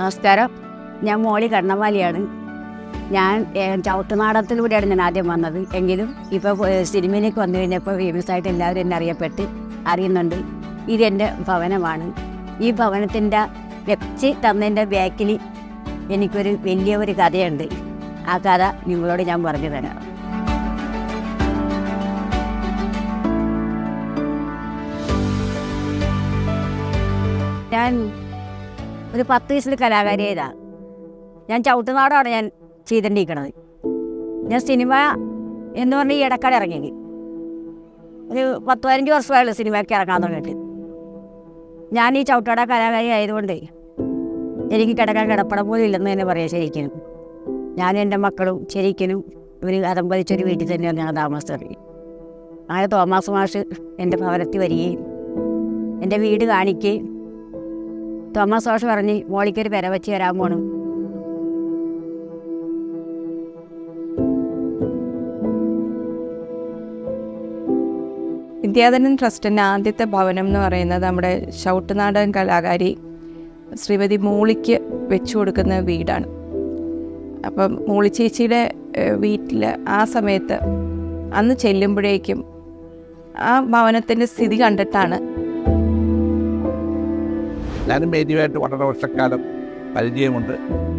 നമസ്കാരം. ഞാൻ മോളി കണ്ണമാലിയാണ് ഞാൻ ചവിട്ട് നാടകത്തിലൂടെയാണ് ഞാൻ ആദ്യം വന്നത്. എങ്കിലും ഇപ്പോൾ സിനിമയിലേക്ക് വന്നു കഴിഞ്ഞപ്പോൾ ഫേമസ് ആയിട്ട് എല്ലാവരും എന്നെ അറിയപ്പെട്ട് അറിയുന്നുണ്ട്. ഇതെന്റെ ഭവനമാണ്. ഈ ഭവനത്തിന്റെ വെച്ച് തന്നതിന്റെ ബാക്കിൽ എനിക്കൊരു വലിയ ഒരു കഥയുണ്ട്. ആ കഥ നിങ്ങളോട് ഞാൻ പറഞ്ഞു തരാം. ഞാൻ ഒരു പത്ത് വയസ്സിൽ കലാകാരിയായതാണ് ഞാൻ ചവിട്ടുനാടാണ് ഞാൻ ചെയ്തിട്ടിരിക്കണത് ഞാൻ സിനിമ എന്ന് പറഞ്ഞ് ഈ ഇടക്കാട് ഇറങ്ങിയത്. ഒരു പത്ത് പതിനഞ്ച് വർഷമായുള്ളൂ സിനിമയ്ക്ക് ഇറങ്ങാൻ തുടങ്ങിയിട്ട്. ഞാൻ ഈ ചവിട്ടാട കലാകാരി ആയതുകൊണ്ട് എനിക്ക് കിടക്കാൻ കിടപ്പട പോലും ഇല്ലെന്ന് തന്നെ പറയാം ശരിക്കും. ഞാൻ എന്റെ മക്കളും ശരിക്കും ഒരു അതമ്പതിച്ചൊരു വീട്ടിൽ തന്നെയാണ് ഞങ്ങൾ താമസിച്ചത്. അങ്ങനെ തോമസ് മാഷ് എന്റെ ഭവനത്തിൽ വരികയും എന്റെ വീട് കാണിക്കുകയും തോമസ് ഓഷ് പറഞ്ഞ് മോളിക്കൊരു പെര വെച്ച് തരാൻ പോണു. വിദ്യാധരൻ ട്രസ്റ്റിന്റെ ആദ്യത്തെ ഭവനം എന്ന് പറയുന്നത് നമ്മുടെ ഷൗട്ടുനാടൻ കലാകാരി ശ്രീമതി മൂളിക്ക് വെച്ചു കൊടുക്കുന്ന വീടാണ്. അപ്പം മൂളി ചേച്ചിയുടെ വീട്ടിൽ ആ സമയത്ത് അന്ന് ചെല്ലുമ്പോഴേക്കും ആ ഭവനത്തിന്റെ സ്ഥിതി കണ്ടിട്ടാണ് ഞാൻ മേരിയുമായിട്ട് വളരെ വർഷക്കാലം പരിചയമുണ്ട്.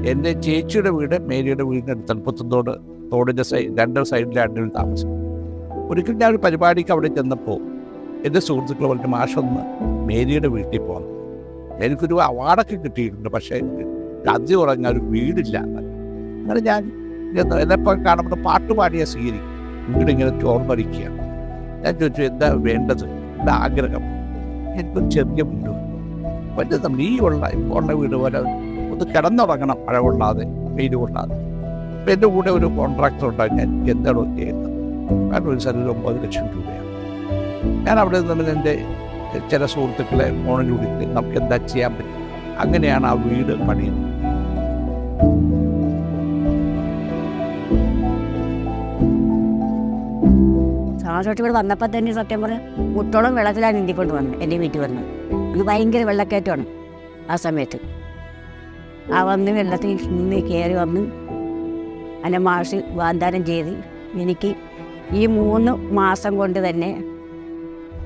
എന്റെ ചേച്ചിയുടെ വീട് മേരിയുടെ വീടിന്റെ അടുത്ത് തലപ്പത്തുന്നോട് തോടിന്റെ സൈഡ് രണ്ട് സൈഡിലാണ് താമസം ഒരിക്കൽ ഞാൻ ഒരു പരിപാടിക്ക് അവിടെ ചെന്നപ്പോൾ എന്റെ സുഹൃത്തുക്കൾ പറഞ്ഞു മാഷൊന്ന് മേരിയുടെ വീട്ടിൽ പോകണം എനിക്കൊരു അവാർഡൊക്കെ കിട്ടിയിട്ടുണ്ട് പക്ഷേ കഥ ഉറങ്ങാൻ ഒരു വീടില്ല അങ്ങനെ ഞാൻ. എന്നെപ്പോൾ കാണുമ്പോൾ പാട്ട് പാടിയ സ്വീകരിക്കും വീട് ഇങ്ങനെ ചോർന്നടിക്കുകയാണ് ഞാൻ ചോദിച്ചു എന്താ വേണ്ടത്? എന്താ ആഗ്രഹം. എനിക്കൊരു ചെറിയ വീട് വലിയ സമയം ഈ ഉള്ള ഉള്ള വീട് പോലെ ഒന്ന് കിടന്നുറങ്ങണം മഴ കൊള്ളാതെ വെയിൽ കൊള്ളാതെ. അപ്പം എന്റെ കൂടെ ഒരു കോൺട്രാക്ടർ ഉണ്ടായി ഞാൻ എന്താണോ ചെയ്യുന്നത് കാരണം ഒരു സ്ഥലത്ത് ഒമ്പത് ലക്ഷം രൂപയാണ്. ഞാൻ അവിടെ നിന്ന് എന്റെ ചില സുഹൃത്തുക്കളെ ഫോണിൽ വിളിച്ച് നമുക്ക് എന്താ ചെയ്യാൻ പറ്റും? അങ്ങനെയാണ് ആ വീട് പണിയുന്നത് സാമസോട്ട് ഇവിടെ വന്നപ്പോൾ തന്നെ സത്യം പറഞ്ഞാൽ മുട്ടോളം വെള്ളത്തിലാണ് നീന്തിക്കൊണ്ട് വന്നത് എന്റെ വീട്ടിൽ വന്നത് ഇത് ഭയങ്കര വെള്ളക്കയറ്റമാണ് ആ സമയത്ത്. ആ വന്ന് വെള്ളത്തിൽ നിന്ന് കയറി വന്ന് എന്റെ മാഷ് വാഗ്ദാനം ചെയ്ത് എനിക്ക് ഈ മൂന്ന് മാസം കൊണ്ട് തന്നെ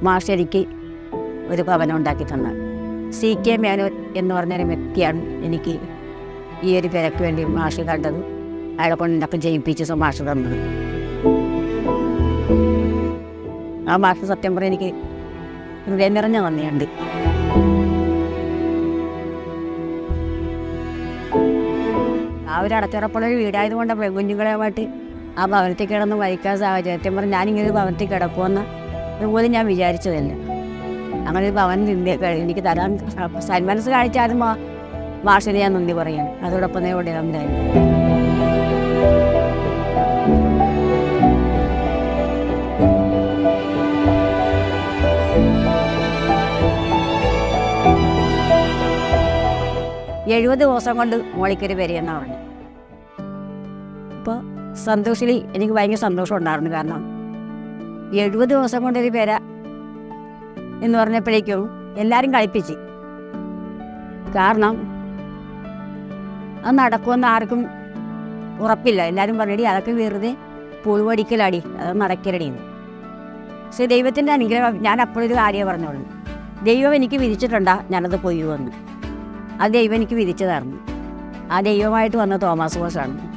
മാഷ് എനിക്ക് ഒരു ഭവനം ഉണ്ടാക്കി തന്ന. സി കെ മേനോൻ എന്ന് പറഞ്ഞൊരു വ്യക്തിയാണ് എനിക്ക് ഈ ഒരു പേരയ്ക്ക് വേണ്ടി മാഷ് കണ്ടത്. അയാളെ കൊണ്ടൊക്കെ ജയിപ്പിച്ച് മാഷ് തന്നത്. ആ മാഷ് സത്യം പറഞ്ഞാൽ എനിക്ക് ഹൃദയം നിറഞ്ഞ നന്ദിയുണ്ട് ഒരു അടച്ചുറപ്പുള്ളൊരു വീടായതുകൊണ്ട് പെൺകുഞ്ഞുങ്ങളുമായിട്ട് ആ ഭവനത്തിൽ കിടന്ന് വഹിക്കാൻ സാഹചര്യം സത്യം പറഞ്ഞാൽ ഞാനിങ്ങനെ ഭവനത്തിൽ കിടക്കുമെന്ന് പോലും ഞാൻ വിചാരിച്ചതല്ല. അങ്ങനെ ഒരു ഭവനം നിന്ന് എനിക്ക് തരാൻ സന്മനസ് കാണിച്ചാലും മാഷിന് ഞാൻ നന്ദി പറയാണ്. അതോടൊപ്പം തന്നെ ഇവിടെ ഉണ്ടായിരുന്നു എഴുപത് ദിവസം കൊണ്ട് മോളിക്കൊരു പെരിയെന്നാണ് പറഞ്ഞു അപ്പോൾ സന്തോഷിൽ എനിക്ക് ഭയങ്കര സന്തോഷം ഉണ്ടായിരുന്നു. കാരണം എഴുപത് ദിവസം കൊണ്ടൊരു പേര എന്ന് പറഞ്ഞപ്പോഴേക്കും എല്ലാവരും കളിപ്പിച്ച്. കാരണം അത് നടക്കുമെന്ന് ആർക്കും ഉറപ്പില്ല. എല്ലാവരും പറഞ്ഞടി അതൊക്കെ വെറുതെ പുഴുവടിക്കലടി അത് നടക്കലടി. എന്ന് പക്ഷേ ദൈവത്തിന്റെ അനുഗ്രഹം ഞാൻ അപ്പോഴൊരു കാര്യം പറഞ്ഞോളൂ ദൈവം എനിക്ക് വിധിച്ചിട്ടുണ്ടാ ഞാനത് പോയി വന്നു ആ ദൈവം എനിക്ക് വിധിച്ചതായിരുന്നു. ആ ദൈവമായിട്ട് വന്ന തോമസ് ബോസാണ്